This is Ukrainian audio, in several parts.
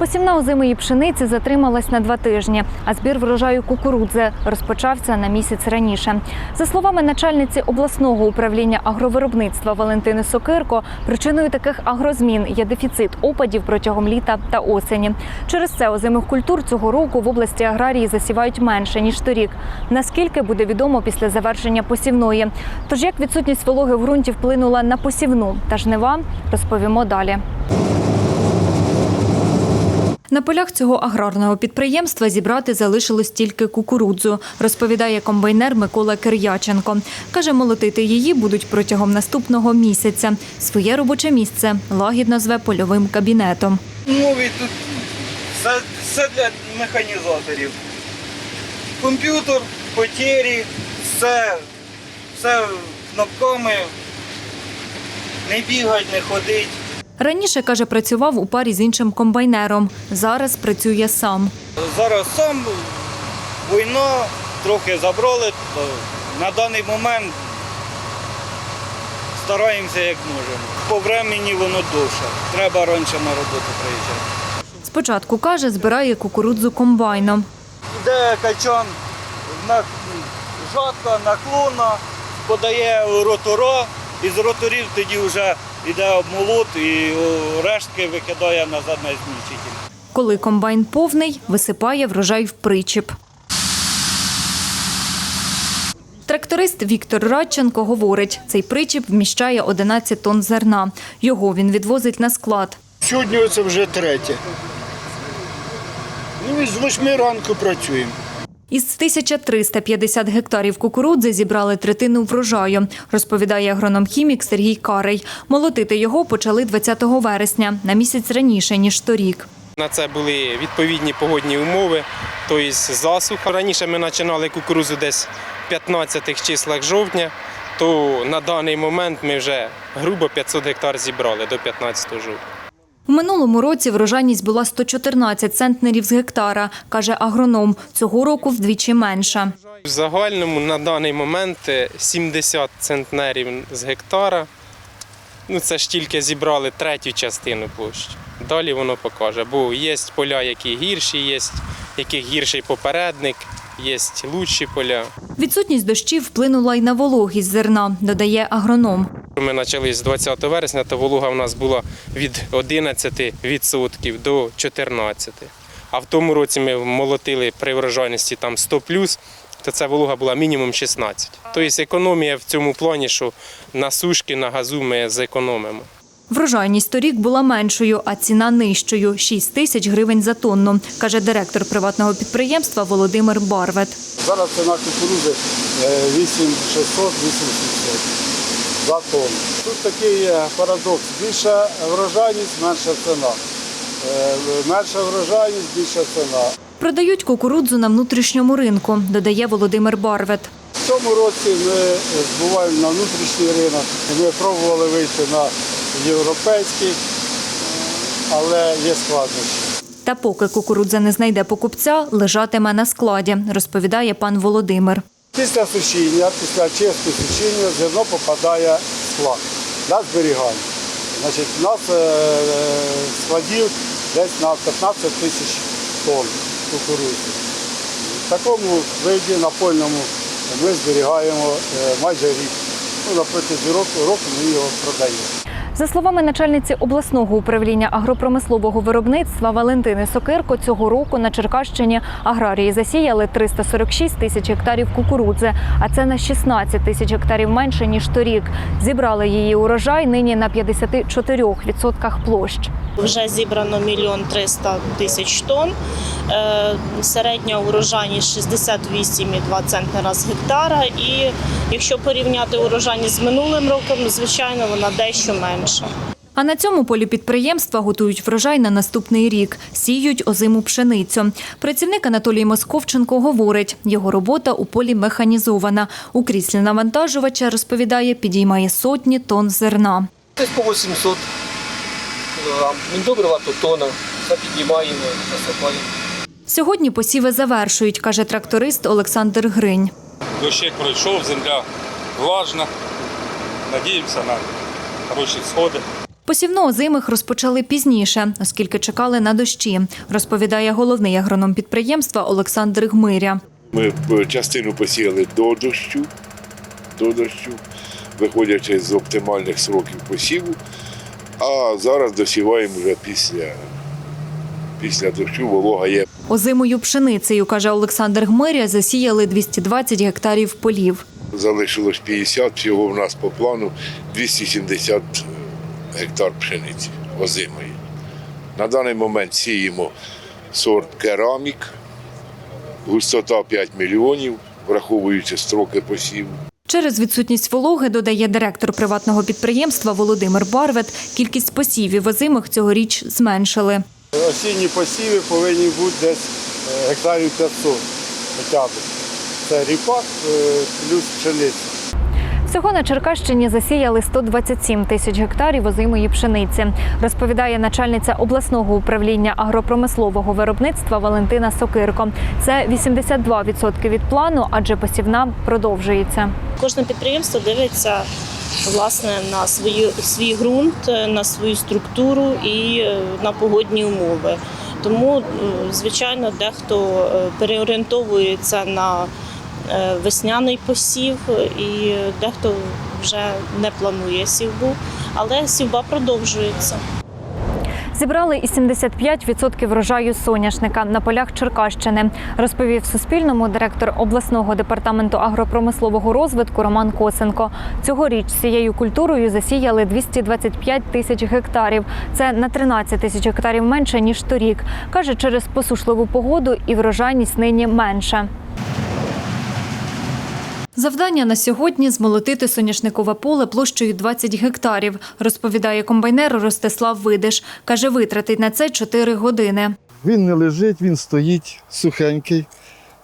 Посівна озимої пшениці затрималась на два тижні, а збір врожаю кукурудзи розпочався на місяць раніше. За словами начальниці обласного управління агровиробництва Валентини Сокирко, причиною таких агрозмін є дефіцит опадів протягом літа та осені. Через це озимих культур цього року в області аграрії засівають менше ніж торік. Наскільки буде відомо після завершення посівної. Тож як відсутність вологи в ґрунті вплинула на посівну та жнива, розповімо далі. На полях цього аграрного підприємства зібрати залишилось тільки кукурудзу, розповідає комбайнер Микола Киряченко. Каже, молотити її будуть протягом наступного місяця. Своє робоче місце лагідно зве польовим кабінетом. Новий тут все, все для механізаторів. Комп'ютер, потері, все, все кнопками. Не бігать, не ходить. Раніше, каже, працював у парі з іншим комбайнером. Зараз працює сам. Зараз сам війна, трохи забрали, то на даний момент стараємося як можемо. По времені воно довше. Треба раніше на роботу приїжджати. Спочатку, каже, збирає кукурудзу комбайном. Йде качан на жатка, наклона, подає у ротора, і з роторів тоді вже йде обмолот і рештки викидає назад на змільчитель. Коли комбайн повний, висипає врожай в причіп. Тракторист Віктор Радченко говорить, цей причіп вміщає 11 тонн зерна. Його він відвозить на склад. Сьогодні це вже третє. Ну і з восьми ранку працюємо. Із 1350 гектарів кукурудзи зібрали третину врожаю, розповідає агроном-хімік Сергій Карий. Молотити його почали 20 вересня, на місяць раніше, ніж торік. На це були відповідні погодні умови, тобто засуха. Раніше ми починали кукурузу десь в 15 числах жовтня, то на даний момент ми вже грубо 500 гектар зібрали до 15 жовтня. В минулому році врожайність була 114 центнерів з гектара, каже агроном. Цього року вдвічі менша. В загальному на даний момент е, 70 центнерів з гектара. Ну, це ж тільки зібрали третю частину площі. Далі воно покаже, бо є поля, які гірші, є яких гірший попередник, є лучші поля. Відсутність дощів вплинула й на вологість зерна, додає агроном. Ми почали з 20 вересня, то волога в нас була від 11% до 14%. А в тому році ми молотили при врожайності там 100 то ця волога була мінімум 16. Тобто економія в цьому плані, що на сушки, на газу ми зекономимо. Врожайність торік була меншою, а ціна нижчою 6 тисяч гривень за тонну, каже директор приватного підприємства Володимир Барвет. Зараз ціна кукурузи 8600 8700 за тонну. Тут такий парадокс. Більша врожайність, менша ціна. Е, Менша врожайність, більша ціна. Продають кукурудзу на внутрішньому ринку, додає Володимир Барвет. В цьому році ми збуваємо на внутрішній ринок. Ми пробували вийти на європейський, але є складнощі. Та поки кукурудза не знайде покупця, лежатиме на складі, розповідає пан Володимир. Після сушіння, після чистки сушіння зерно попадає в склад для зберігання. Значить, у нас е, складів десь на 15 тисяч тонн кукурудзи. В такому виді напольному ми зберігаємо е, майже рік. Ну, на протязі року, року ми його продаємо. За словами начальниці обласного управління агропромислового виробництва Валентини Сокирко, цього року на Черкащині аграрії засіяли 346 тисяч гектарів кукурудзи, а це на 16 тисяч гектарів менше ніж торік. Зібрали її урожай нині на 54% площ. Вже зібрано мільйон триста тисяч тонн. Е, Середня урожайність 68,2 центнера з гектара. І якщо порівняти урожайність з минулим роком, звичайно, вона дещо менша. А на цьому полі підприємства готують врожай на наступний рік. Сіють озиму пшеницю. Працівник Анатолій Московченко говорить, його робота у полі механізована. У кріслі навантажувача, розповідає, підіймає сотні тонн зерна. Десь по 800 кг. Міндобрива то тона. Все піднімаємо, насипаємо. Сьогодні посіви завершують, каже тракторист Олександр Гринь. Дощик пройшов, земля влажна. Надіємося на хороші сходи. Посівну озимих розпочали пізніше, оскільки чекали на дощі, розповідає головний агроном підприємства Олександр Гмиря. Ми частину посіяли до дощу, до дощу, виходячи з оптимальних сроків посіву, а зараз досіваємо вже після, після дощу, волога є. Озимою пшеницею, каже Олександр Гмиря, засіяли 220 гектарів полів. Залишилось 50, всього в нас по плану 270 гектар пшениці озимої. На даний момент сіємо сорт керамік, густота 5 мільйонів, враховуючи строки посіву. Через відсутність вологи, додає директор приватного підприємства Володимир Барвет, кількість посівів озимих цьогоріч зменшили. Осінні посіви повинні бути десь е, гектарів 500 хоча б. Це ріпак е, плюс пшениця. Всього на Черкащині засіяли 127 тисяч гектарів озимої пшениці, розповідає начальниця обласного управління агропромислового виробництва Валентина Сокирко. Це 82% від плану, адже посівна продовжується. Кожне підприємство дивиться власне на свою, свій ґрунт, на свою структуру і е, на погодні умови. Тому, е, звичайно, дехто е, переорієнтовується на весняний посів, і дехто вже не планує сівбу, але сівба продовжується. Зібрали і 75% врожаю соняшника на полях Черкащини, розповів Суспільному директор обласного департаменту агропромислового розвитку Роман Косенко. Цьогоріч цією культурою засіяли 225 тисяч гектарів. Це на 13 тисяч гектарів менше ніж торік. каже, через посушливу погоду і врожайність нині менше. Завдання на сьогодні змолотити соняшникове поле площею 20 гектарів, розповідає комбайнер Ростислав Видиш. Каже, витратить на це 4 години. Він не лежить, він стоїть сухенький.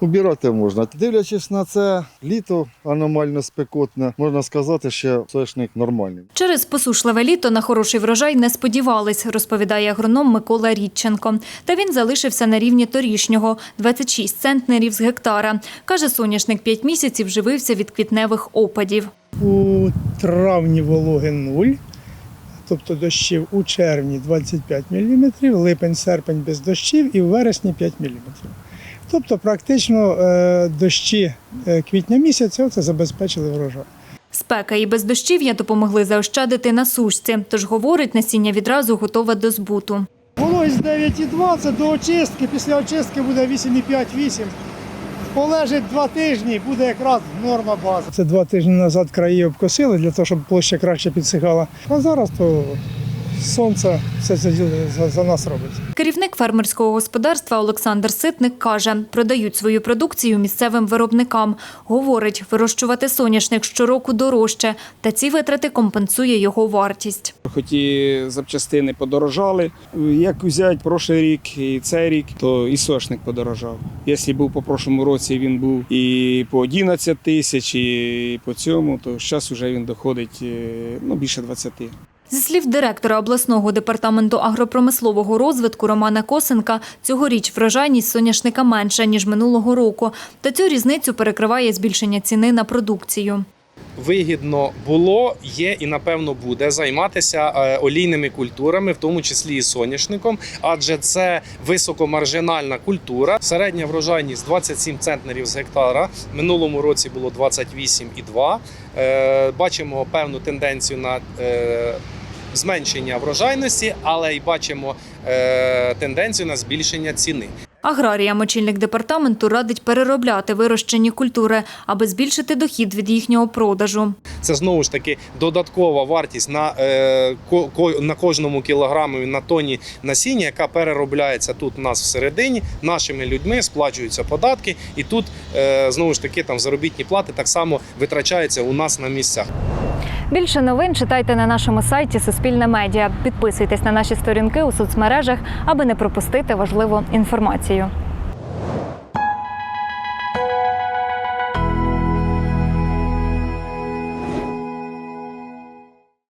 Убирати можна. Дивлячись на це, літо аномально спекотне, можна сказати, що соняшник нормальний. Через посушливе літо на хороший врожай не сподівались, розповідає агроном Микола Рідченко. Та він залишився на рівні торішнього – 26 центнерів з гектара. Каже, соняшник 5 місяців живився від квітневих опадів. У травні вологи 0, тобто дощів у червні 25 мм, липень-серпень без дощів і в вересні 5 мм. Тобто практично е, дощі е, квітня місяця це забезпечили врожай. Спека і бездощів'я допомогли заощадити на сушці. Тож, говорить, насіння відразу готове до збуту. Вологість 9,2 це до очистки, після очистки буде 8,5-8. Полежить два тижні, буде якраз норма бази. Це два тижні назад краї обкосили для того, щоб площа краще підсихала. А зараз то сонце все це за, за нас робить. Керівник фермерського господарства Олександр Ситник каже, продають свою продукцію місцевим виробникам. Говорить, вирощувати соняшник щороку дорожче, та ці витрати компенсує його вартість. Хоч і запчастини подорожали. Як взяти прошлий рік і цей рік, то і сошник подорожав. Якщо був по прошлому році, він був і по 11 тисяч, і по цьому, то зараз вже він доходить е, ну, більше 20. Зі слів директора обласного департаменту агропромислового розвитку Романа Косенка, цьогоріч врожайність соняшника менша, ніж минулого року. Та цю різницю перекриває збільшення ціни на продукцію. вигідно було, є і напевно буде займатися е, олійними культурами, в тому числі і соняшником, адже це високомаржинальна культура. Середня врожайність 27 центнерів з гектара. Минулому році було 28,2. Е, Бачимо певну тенденцію на е, зменшення врожайності, але й бачимо е, тенденцію на збільшення ціни. Аграріям очільник департаменту радить переробляти вирощені культури, аби збільшити дохід від їхнього продажу. Це знову ж таки додаткова вартість на, е, на кожному кілограмі на тоні насіння, яка переробляється тут у нас всередині, нашими людьми сплачуються податки, і тут е, знову ж таки там заробітні плати так само витрачаються у нас на місцях. Більше новин читайте на нашому сайті Суспільне медіа. Підписуйтесь на наші сторінки у соцмережах, аби не пропустити важливу інформацію.